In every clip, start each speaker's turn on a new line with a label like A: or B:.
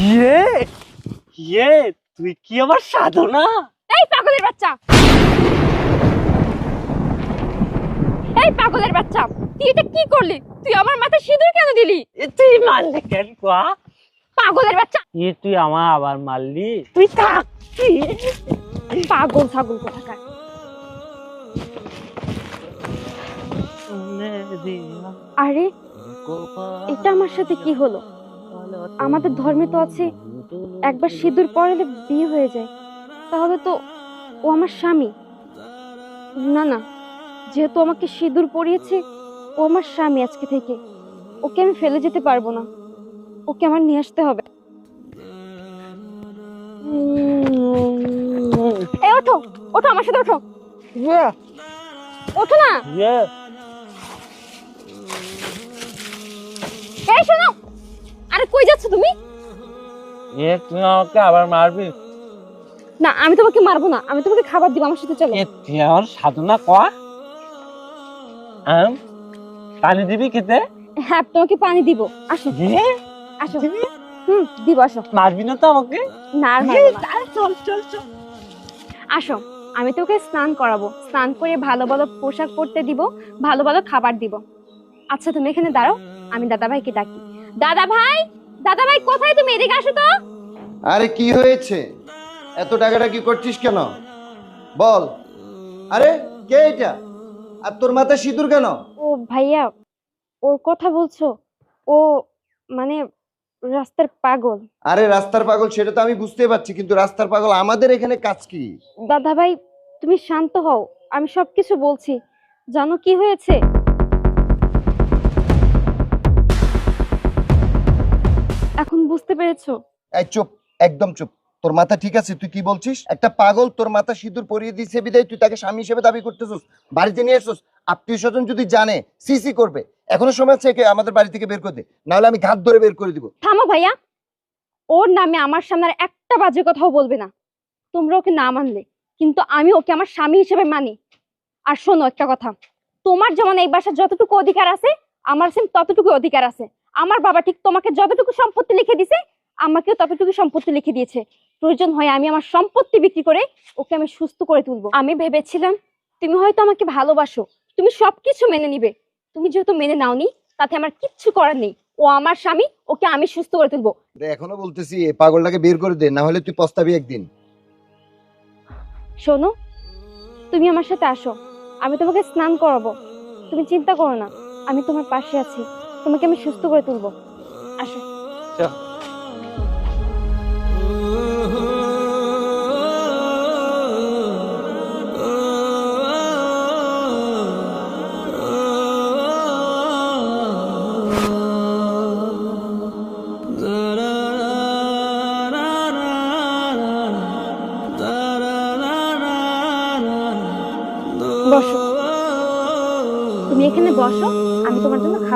A: ইয়ে ইয়ে তুই কি আমার সাধনা?
B: এই পাগলের বাচ্চা! এই পাগলের বাচ্চা! তুই এটা কি করলি? তুই আমার মাথায় সিঁদুর কেন দিলি?
A: তুই মারলি কেন কোয়া?
B: পাগলের বাচ্চা!
A: এ তুই আমার আবার মারলি? তুই থাক
B: পাগল ছাগল কোথাকার? আরে এটা আমার সাথে কি হলো? আমাদের ধর্মে তো আছে একবার সিঁদুর পরালে বিয়ে হয়ে যায়। তাহলে তো ও আমার স্বামী। না না যেহেতু আমাকে সিঁদুর পরিয়েছে ও আমার স্বামী আজকে থেকে। ওকে আমি ফেলে যেতে পারব না। ওকে আমার নিয়ে আসতে হবে। এই ওঠো ওঠো আমার সাথে ওঠো। ওঠো না। এই শোনো আরে কই যাচ্ছ তুমি?
A: এ তুই আমাকে আবার মারবি?
B: না আমি তোমাকে মারবো না। আমি তোমাকে খাবার দিব আমার সাথে চলো।
A: এ তুই আমার সাধনা কোয়া আম পানি দিবি খেতে?
B: হ্যাঁ তোমাকে পানি দিব। আসো।
A: ইয়ে
B: আসো। হুম দিব আসো।
A: মারবি না তো আমাকে?
B: না মারবো না।
A: চল চল চল।
B: আসো আমি তোকে স্নান করাবো। স্নান করে ভালো ভালো পোশাক পরতে দিব ভালো ভালো খাবার দিব। আচ্ছা তুমি এখানে দাঁড়াও আমি দাদা ভাইকে ডাকি। দাদা ভাই দাদা ভাই কোথায় তুমি? এদিকে আসো তো।
C: আরে কি হয়েছে? এত টাকাটা কি করছিস কেন? বল। আরে কে এটা? আর তোর মাথায় সিঁদুর কেন?
B: ও ভাইয়া ওর কথা বলছো? ও মানে রাস্তার পাগল।
C: আরে রাস্তার পাগল সেটা তো আমি বুঝতে পারছি কিন্তু রাস্তার পাগল আমাদের এখানে কাজ কি?
B: দাদা ভাই তুমি শান্ত হও। আমি সবকিছু বলছি। জানো কি হয়েছে? পেরেছ
C: এই চুপ একদম চুপ। তোর মাথা ঠিক আছে? তুই কি বলছিস? একটা পাগল তোর মাথা সিঁদুর পরিয়ে দিয়েছে বিদায় তুই তাকে স্বামী হিসেবে দাবি করতেছিস বাড়িতে নিয়ে এসছিস আত্মীয় স্বজন যদি জানে সিসি করবে। এখনও সময় আছে একে আমাদের বাড়ি থেকে বের করে দে নাহলে আমি ঘাত ধরে বের করে দিব।
B: থামো ভাইয়া। ওর নামে আমার সামনে আর একটা বাজে কথাও বলবে না। তোমরা ওকে না মানলে কিন্তু আমি ওকে আমার স্বামী হিসেবে মানি। আর শোনো একটা কথা তোমার যেমন এই বাসার যতটুকু অধিকার আছে আমার সেম ততটুকু অধিকার আছে। আমার বাবা ঠিক তোমাকে যতটুকু সম্পত্তি লিখে দিছে আমাকেও ততটুকু সম্পত্তি লিখে দিয়েছে। প্রয়োজন হয় আমি আমার সম্পত্তি বিক্রি করে ওকে আমি সুস্থ করে তুলবো। আমি ভেবেছিলাম তুমি হয়তো আমাকে ভালোবাসো। তুমি সবকিছু মেনে নিবে। তুমি যেহেতু মেনে নাওনি তাতে আমার কিচ্ছু করার নেই। ও আমার স্বামী ওকে আমি সুস্থ করে তুলবো।
C: এখনও বলতেছি এই পাগলটাকে বের করে দে না হলে তুই পস্তাবি একদিন।
B: শোনো তুমি আমার সাথে আসো। আমি তোমাকে স্নান করাবো। তুমি চিন্তা করো না আমি তোমার পাশে আছি। তোমাকে আমি সুস্থ করে তুলবো। আসো।
A: চল।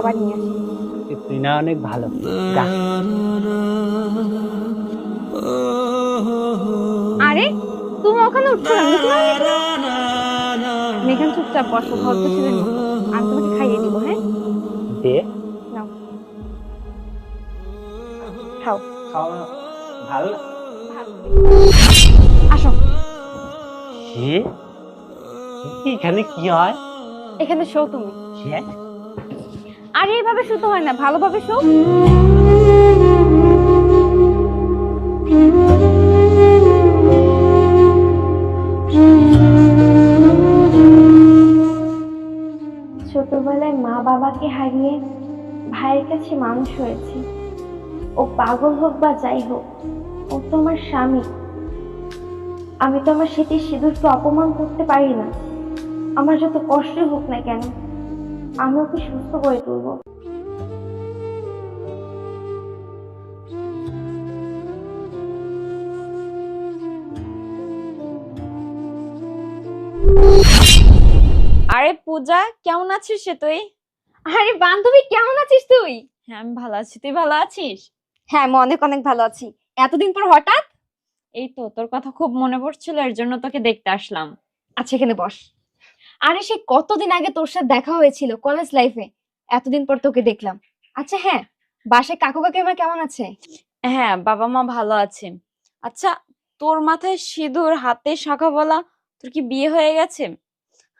B: খাবার নিয়ে আসি।
A: তুই না অনেক ভালো।
B: আরে তুমি ওখানে উঠছো এখানে। চুপচাপ বসো মতো আমি তোমাকে খাইয়ে দিব হ্যাঁ?
A: দে।
B: নাও। খাও।
A: খাওয়া ভালো
B: আসো।
A: এখানে কি হয়?
B: এখানে শো তুমি।
A: সে?
B: আরে এইভাবে শুতে হয় না, ভালোভাবে শো।
D: ছোটবেলায় মা বাবাকে হারিয়ে ভাইয়ের কাছে মানুষ হয়েছে। ও পাগল হোক বা যাই হোক, ও তো আমার স্বামী। আমি তো আমার স্মৃতির সিঁদুরকে অপমান করতে পারি না। আমার যত কষ্টই হোক না কেন আমি ওকে সুস্থ করে তুলবো
E: আরে পূজা কেমন আছিস সে তুই?
B: আরে বান্ধবী কেমন আছিস তুই?
E: হ্যাঁ আমি ভালো আছি। তুই ভালো আছিস?
B: হ্যাঁ আমি অনেক অনেক ভালো আছি। এতদিন পর হঠাৎ?
E: এই তো তোর কথা খুব মনে পড়ছিল এর জন্য তোকে দেখতে আসলাম।
B: আচ্ছা এখানে বস। আরে সে কতদিন আগে তোর সাথে দেখা হয়েছিল কলেজ লাইফে এতদিন পর তোকে দেখলাম। আচ্ছা হ্যাঁ বাসায় কাকু কাকিমা কেমন আছে?
E: হ্যাঁ বাবা মা ভালো আছে। আচ্ছা তোর মাথায় সিঁদুর হাতে শাখা বলা তোর কি বিয়ে হয়ে গেছে?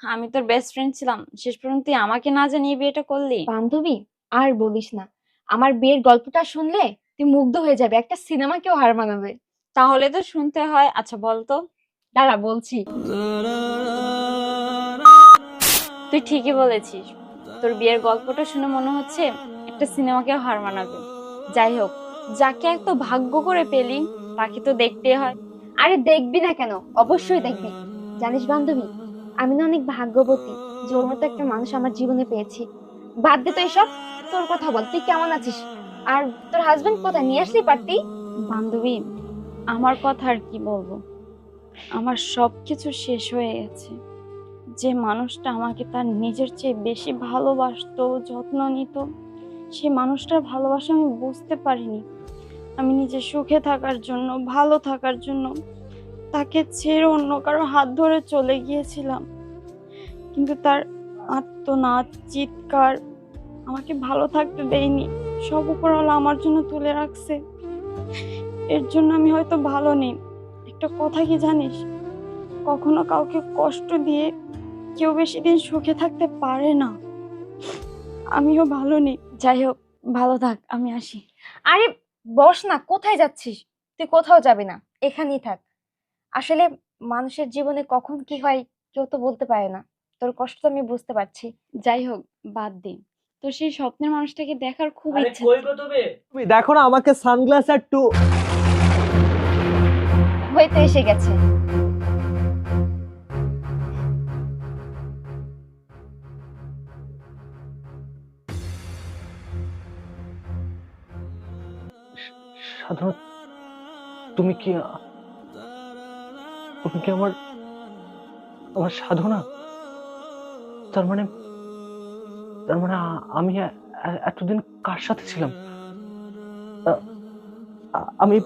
E: আমি তোর বেস্ট ফ্রেন্ড ছিলাম শেষ পর্যন্ত তুই আমাকে না জানিয়ে বিয়েটা করলি?
B: বান্ধবী আর বলিস না। আমার বিয়ের গল্পটা শুনলে তুই মুগ্ধ হয়ে যাবে একটা সিনেমাকেও হার মানাবে।
E: তাহলে তো শুনতে হয়। আচ্ছা বলতো?
B: দাঁড়া বলছি।
E: তুই ঠিকই বলেছিস। তোর বিয়ের গল্পটা শুনে মনে হচ্ছে একটা সিনেমাকেও হার মানাবে। যাই হোক, যাকে এত ভাগ্য করে পেলি, তাকে তো দেখতে হয়।
B: আরে দেখবি না কেন? অবশ্যই দেখবি। জানিস বান্ধবী, আমি না অনেক ভাগ্যবতী ওর মতো একটা মানুষ আমার জীবনে পেয়েছি। বাদ দে তো এসব। তোর কথা বল, তুই কেমন আছিস? আর তোর হাজবেন্ড কোথায়? নিয়ে আসলি পারতি
E: বান্ধবী, আমার কথা আর কি বলব? আমার সবকিছু শেষ হয়ে গেছে। যে মানুষটা আমাকে তার নিজের চেয়ে বেশি ভালোবাসতো, যত্ন নিত, সে মানুষটার ভালোবাসা আমি বুঝতে পারিনি। আমি নিজে সুখে থাকার জন্য, ভালো থাকার জন্য তাকে ছেড়ে অন্য কারও হাত ধরে চলে গিয়েছিলাম। কিন্তু তার আত্মনাদ, চিৎকার আমাকে ভালো থাকতে দেয়নি। সব উপরওয়ালা আমার জন্য তুলে রাখছে। এর জন্য আমি হয়তো ভালো নেই। একটা কথা কি জানিস? কখনো কাউকে কষ্ট দিয়ে কেউ বেশি দিন সুখে থাকতে পারে না। আমিও ভালো নেই যাই হোক ভালো থাক আমি আসি।
B: আরে বস না কোথায় যাচ্ছিস? তুই কোথাও যাবি না এখানেই থাক। আসলে মানুষের জীবনে কখন কি হয় কেউ তো বলতে পারে না। তোর কষ্ট তো আমি বুঝতে পারছি।
E: যাই হোক বাদ দে। তো সেই স্বপ্নের মানুষটাকে দেখার খুব ইচ্ছা
A: তুমি?
F: তুমি দেখো না আমাকে সানগ্লাস আর টু
B: হয়তো এসে গেছে।
F: সাধারণ তুমি কি তুমি কি আমার আমার সাধনা? তার মানে তার মানে আমি এতদিন কার সাথে ছিলাম? আমি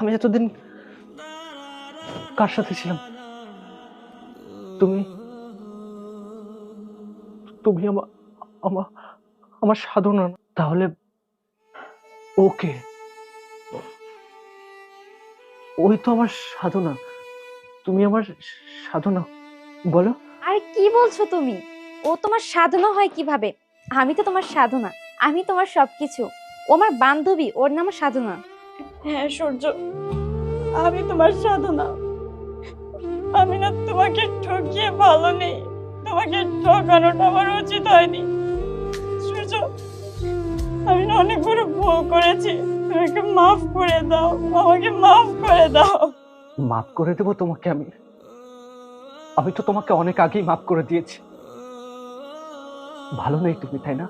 F: আমি এতদিন কার সাথে ছিলাম? তুমি তুমি আমার আমার সাধনা তাহলে ওকে। ওই তো আমার সাধনা। তুমি আমার সাধনা। বলো।
B: আরে কি বলছো তুমি? ও তোমার সাধনা হয় কীভাবে? আমি তো তোমার সাধনা। আমি তোমার সবকিছু। ও আমার বান্ধবী ওর নাম সাধনা।
E: হ্যাঁ সূর্য আমি তোমার সাধনা। আমি না তোমাকে ঠকিয়ে ভালো নেই। তোমাকে ঠকানোটা আমার উচিত হয়নি। সূর্য অনেক বড় ভুল করেছি। আমাকে মাফ করে দাও, আমাকে মাফ করে দাও।
F: মাফ করে দেবো তোমাকে আমি। আমি তো তোমাকে অনেক আগেই মাফ করে দিয়েছি। ভালো নেই তুমি, তাই না?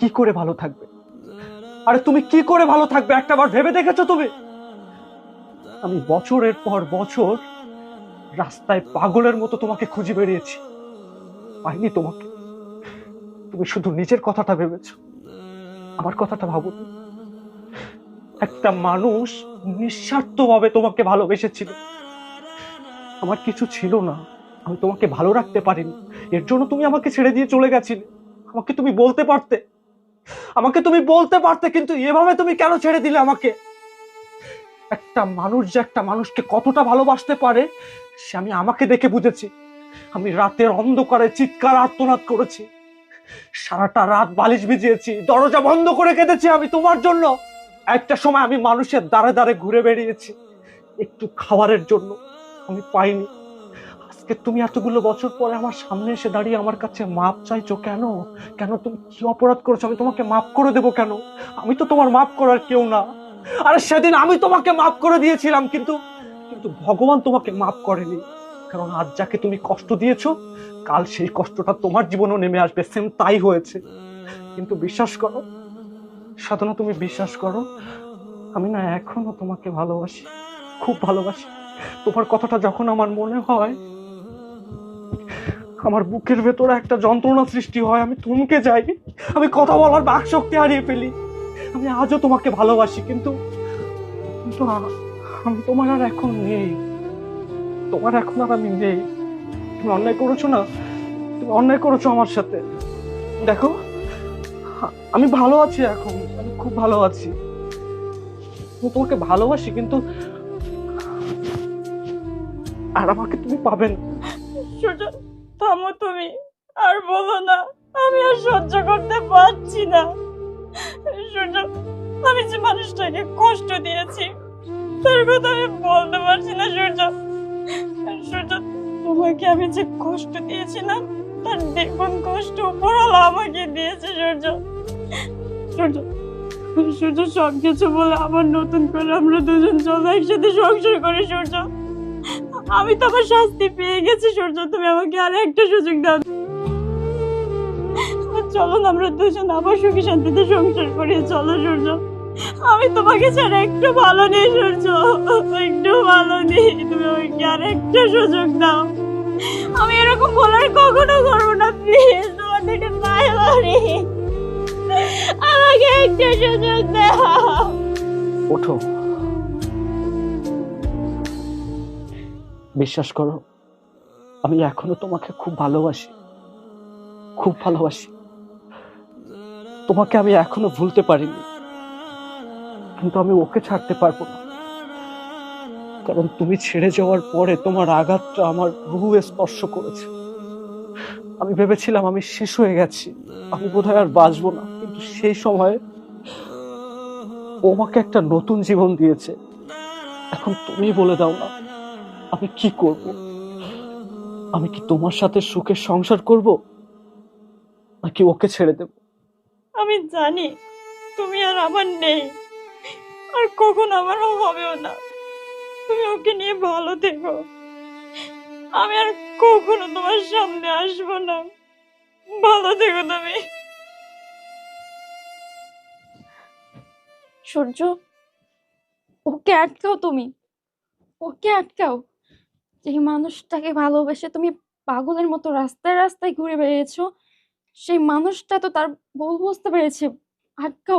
F: কি করে ভালো থাকবে? আরে তুমি কি করে ভালো থাকবে? একটা বার ভেবে দেখেছ তুমি? আমি বছরের পর বছর রাস্তায় পাগলের মতো তোমাকে খুঁজে বেরিয়েছি। পাইনি তোমাকে। তুমি শুধু নিজের কথাটা ভেবেছো। আমার কথাটা ভাবুন একটা মানুষ নিঃস্বার্থভাবে তোমাকে ভালোবেসেছিল। আমার কিছু ছিল না। আমি তোমাকে ভালো রাখতে পারিনি। এর জন্য তুমি আমাকে ছেড়ে দিয়ে চলে গেছিলে। আমাকে তুমি বলতে পারতে। আমাকে তুমি বলতে পারতে, কিন্তু এভাবে তুমি কেন ছেড়ে দিলে আমাকে? একটা মানুষ যে একটা মানুষকে কতটা ভালোবাসতে পারে, সে আমি আমাকে দেখে বুঝেছি। আমি রাতের অন্ধকারে চিৎকার আর্তনাদ করেছি। সারাটা রাত বালিশ ভিজিয়েছি, দরজা বন্ধ করে কেঁদেছি আমি তোমার জন্য। একটা সময় আমি মানুষের দ্বারে দ্বারে ঘুরে বেরিয়েছি একটু খাবারের জন্য আমি পাইনি। আজকে তুমি এতগুলো বছর পরে আমার সামনে এসে দাঁড়িয়ে আমার কাছে মাপ চাইছো কেন? কেন তুমি কি অপরাধ করেছ? আমি তোমাকে মাফ করে দেবো কেন? আমি তো তোমার মাফ করার কেউ না। আরে সেদিন আমি তোমাকে মাফ করে দিয়েছিলাম, কিন্তু কিন্তু ভগবান তোমাকে মাফ করেনি। কারণ আজ যাকে তুমি কষ্ট দিয়েছ, কাল সেই কষ্টটা তোমার জীবনেও নেমে আসবে, সেম তাই হয়েছে। কিন্তু বিশ্বাস করো, সাধনা তুমি বিশ্বাস করো, আমি না এখনও তোমাকে ভালোবাসি, খুব ভালোবাসি। তোমার কথাটা যখন আমার মনে হয়, আমার বুকের ভেতরে একটা যন্ত্রণা সৃষ্টি হয়, আমি থমকে যাই, আমি কথা বলার বাক শক্তি হারিয়ে ফেলি। আমি আজও তোমাকে ভালোবাসি, কিন্তু আমি তোমার আর এখন নেই। তোমার এখন আর আমি নেই। তুমি অন্যায় করেছ না? তুমি অন্যায় করেছ আমার সাথে। দেখো, আমি ভালো আছি এখন, আমি খুব ভালো আছি। আমি তোমাকে ভালোবাসি, কিন্তু আর আমাকে তুমি পাবেন
E: সূর্য থামো তুমি। আর বলো না, আমি আর সহ্য করতে পারছি না। সূর্য আমি যে মানুষটাকে কষ্ট দিয়েছি, তার কথা আমি বলতে পারছি না সূর্য তোমাকে আমি যে কষ্ট দিয়েছিলাম, তার দেখুন কষ্ট উপরওয়ালা আমাকে দিয়েছে, সূর্য। সূর্য সূর্য সব কিছু বলে আবার নতুন করে আমরা দুজন চলো একসাথে সংসার করি, সূর্য। আমি তো আমার শাস্তি পেয়ে গেছি, সূর্য, তুমি আমাকে আর একটা সুযোগ দাও। চলো আমরা দুজন আবার সুখী শান্তিতে সংসার করি, চলো, সূর্য। আমি তোমাকে ছাড়া একটু ভালো নেই, সূর্য। একটু ভালো নেই, তুমি আমাকে আর একটা সুযোগ দাও। আমি এরকম বলার কখনো করব না প্লিজ থেকে পায়ে ধরি আমাকে একটা সুযোগ দাও।
F: ওঠো বিশ্বাস করো, আমি এখনও তোমাকে খুব ভালোবাসি। খুব ভালোবাসি। তোমাকে আমি এখনও ভুলতে পারিনি। কিন্তু আমি ওকে ছাড়তে পারব না। কারণ তুমি ছেড়ে যাওয়ার পরে তোমার আঘাতটা আমার রুহু স্পর্শ করেছে। আমি ভেবেছিলাম আমি শেষ হয়ে গেছি। আমি বোধহয় আর বাঁচবো না। কিন্তু সেই সময় ওমাকে একটা নতুন জীবন দিয়েছে। এখন তুমি বলে দাও না, আমি কি করব? আমি কি তোমার সাথে সুখের সংসার করব? নাকি ওকে ছেড়ে দেব?
E: আমি জানি তুমি আর আমার নেই। আর কখন আমারও হবেও না। তুমি ওকে নিয়ে ভালো থেকো। আমি আর কখনো তোমার সামনে আসব না। ভালো থেকো তুমি। সূর্য, ওকে আটকাও তুমি। ওকে আটকাও। যে মানুষটাকে ভালোবেসে তুমি পাগলের মতো রাস্তায় রাস্তায় ঘুরে বেরিয়েছো সেই মানুষটা তো তার ভুল বুঝতে পেরেছে। আটকাও